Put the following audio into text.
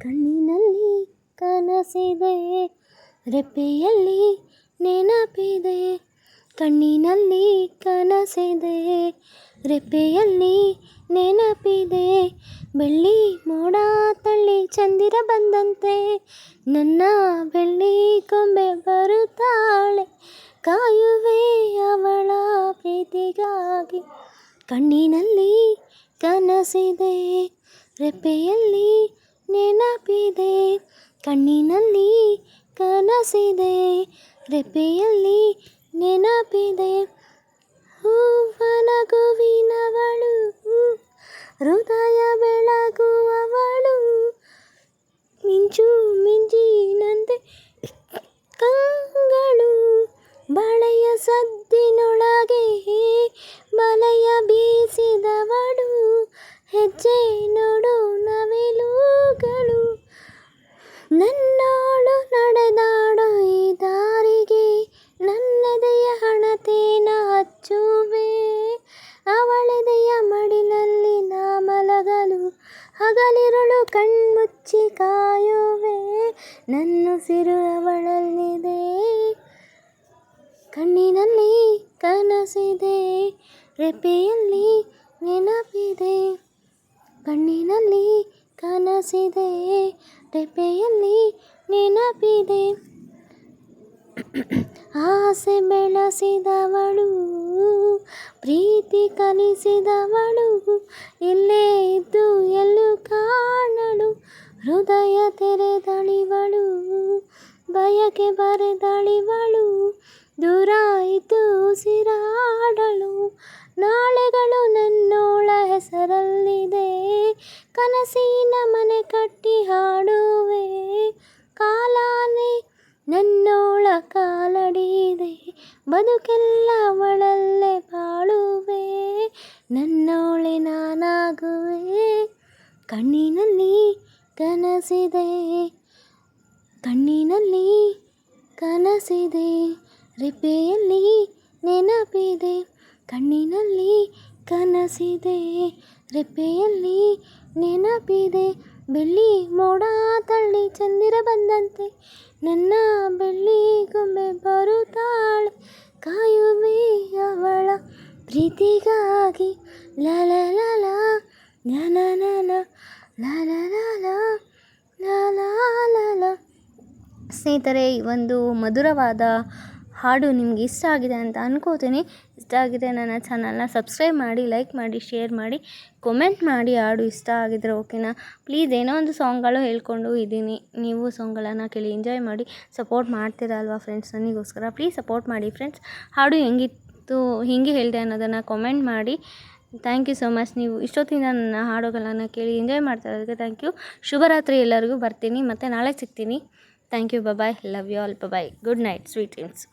ಕಣ್ಣಿನಲ್ಲಿ ಕನಸಿದೆ ರೆಪ್ಪೆಯಲ್ಲಿ ನೆನಪಿದೆ ಕಣ್ಣಿನಲ್ಲಿ ಕನಸಿದೆ ರೆಪ್ಪೆಯಲ್ಲಿ ನೆನಪಿದೆ ಬೆಳ್ಳಿ ಮೋಡ ತಳ್ಳಿ ಚಂದಿರ ಬಂದಂತೆ ನನ್ನ ಬೆಳ್ಳಿ ಕೊಂಬೆ ಬರುತ್ತಾಳೆ ಕಾಯುವೆ ಅವಳ ಪ್ರೀತಿಗಾಗಿ ಕಣ್ಣಿನಲ್ಲಿ ಕನಸಿದೆ ರೆಪ್ಪೆಯಲ್ಲಿ ನೆನಪಿದೆ ಕಣ್ಣಿನಲ್ಲಿ ಕನಸಿದೆ ರೆಪೆಯಲ್ಲಿ ನೆನಪಿದೆ. ಹೂವನಗುವಿನವಳು ಹೃದಯ ಬೆಳಗುವವಳು ಮಿಂಚು ಮಿಂಜಿನಂತೆ ಕಂಗಳು ಬಳೆಯ ಸದ್ದಿನೊಳಗೆ ಕಾಯುವೆ ನನ್ನುಸಿರು ಅವಳಲ್ಲಿದೆ ಕಣ್ಣಿನಲ್ಲಿ ಕನಸಿದೆ ರೆಪೆಯಲ್ಲಿ ನೆನಪಿದೆ. ಕಣ್ಣಿನಲ್ಲಿ ಕನಸಿದೆ ರೆಪೆಯಲ್ಲಿ ನೆನಪಿದೆ. ಆಸೆ ಬೆಳೆಸಿದವಳು, ಪ್ರೀತಿ ಕಲಿಸಿದವಳು ಇಲ್ಲೇ ಬಯಕೆ ಬರೆದಳಿವಳು. ದೂರಾಯಿತು ಉಸಿರಾಡಳು ನಾಳೆಗಳು ನನ್ನೋಳ ಹೆಸರಲ್ಲಿದೆ. ಕನಸಿನ ಮನೆ ಕಟ್ಟಿ ಹಾಡುವೆ. ಕಾಲಾನೆ ನನ್ನೋಳ ಕಾಲಡಿದೆ. ಬದುಕೆಲ್ಲ ಅವಳಲ್ಲೇ ಬಾಳುವೆ. ನನ್ನೋಳೆ ನಾನಾಗುವೆ. ಕಣ್ಣಿನಲ್ಲಿ ಕನಸಿದೆ. ಕಣ್ಣಿನಲ್ಲಿ ಕನಸಿದೆ ರೆಪೆಯಲ್ಲಿ ನೆನಪಿದೆ. ಕಣ್ಣಿನಲ್ಲಿ ಕನಸಿದೆ ರೆಪೆಯಲ್ಲಿ ನೆನಪಿದೆ. ಬೆಳ್ಳಿ ಮೋಡ ತಳ್ಳಿ ಚಂದಿರ ಬಂದಂತೆ ನನ್ನ ಬೆಳ್ಳಿ ಗೊಂಬೆ ಬರುತ್ತಾಳೆ. ಕಾಯುವೆ ಅವಳ ಪ್ರೀತಿಗಾಗಿ ಲಲ ಲಲ ಲಲ ಲಲ ಸ್ನೇಹಿತರೆ, ಈ ಒಂದು ಮಧುರವಾದ ಹಾಡು ನಿಮ್ಗೆ ಇಷ್ಟ ಆಗಿದೆ ಅಂತ ಅನ್ಕೋತೀನಿ. ಇಷ್ಟ ಆಗಿದೆ ನನ್ನ ಚಾನಲ್ನ ಸಬ್ಸ್ಕ್ರೈಬ್ ಮಾಡಿ, ಲೈಕ್ ಮಾಡಿ, ಶೇರ್ ಮಾಡಿ, ಕಮೆಂಟ್ ಮಾಡಿ ಹಾಡು ಇಷ್ಟ ಆಗಿದ್ರೆ ಓಕೆನಾ? ಪ್ಲೀಸ್ ಏನೋ ಒಂದು ಸಾಂಗ್ಗಳು ಹೇಳ್ಕೊಂಡು ಇದ್ದೀನಿ. ನೀವು ಸಾಂಗ್ಗಳನ್ನು ಕೇಳಿ, ಎಂಜಾಯ್ ಮಾಡಿ, ಸಪೋರ್ಟ್ ಮಾಡ್ತೀರಲ್ವಾ ಫ್ರೆಂಡ್ಸ್ ನನಗೋಸ್ಕರ? ಪ್ಲೀಸ್ ಸಪೋರ್ಟ್ ಮಾಡಿ ಫ್ರೆಂಡ್ಸ್. ಹಾಡು ಹೆಂಗಿತ್ತು, ಹಿಂಗೆ ಹೇಳಿದೆ ಅನ್ನೋದನ್ನು ಕಾಮೆಂಟ್ ಮಾಡಿ. Thank you so much. ನೀವು ಇಷ್ಟೊತ್ತಿಂದ ನನ್ನ ಹಾಡುಗಳನ್ನು ಕೇಳಿ, ಎಂಜಾಯ್ ಮಾಡ್ತಾ ಇರೋದಕ್ಕೆ ಥ್ಯಾಂಕ್ ಯು. ಶುಭರಾತ್ರಿ ಎಲ್ಲರಿಗೂ. ಬರ್ತೀನಿ ಮತ್ತು ನಾಳೆ ಸಿಗ್ತೀನಿ. thank you bye love you all bye good night sweet dreams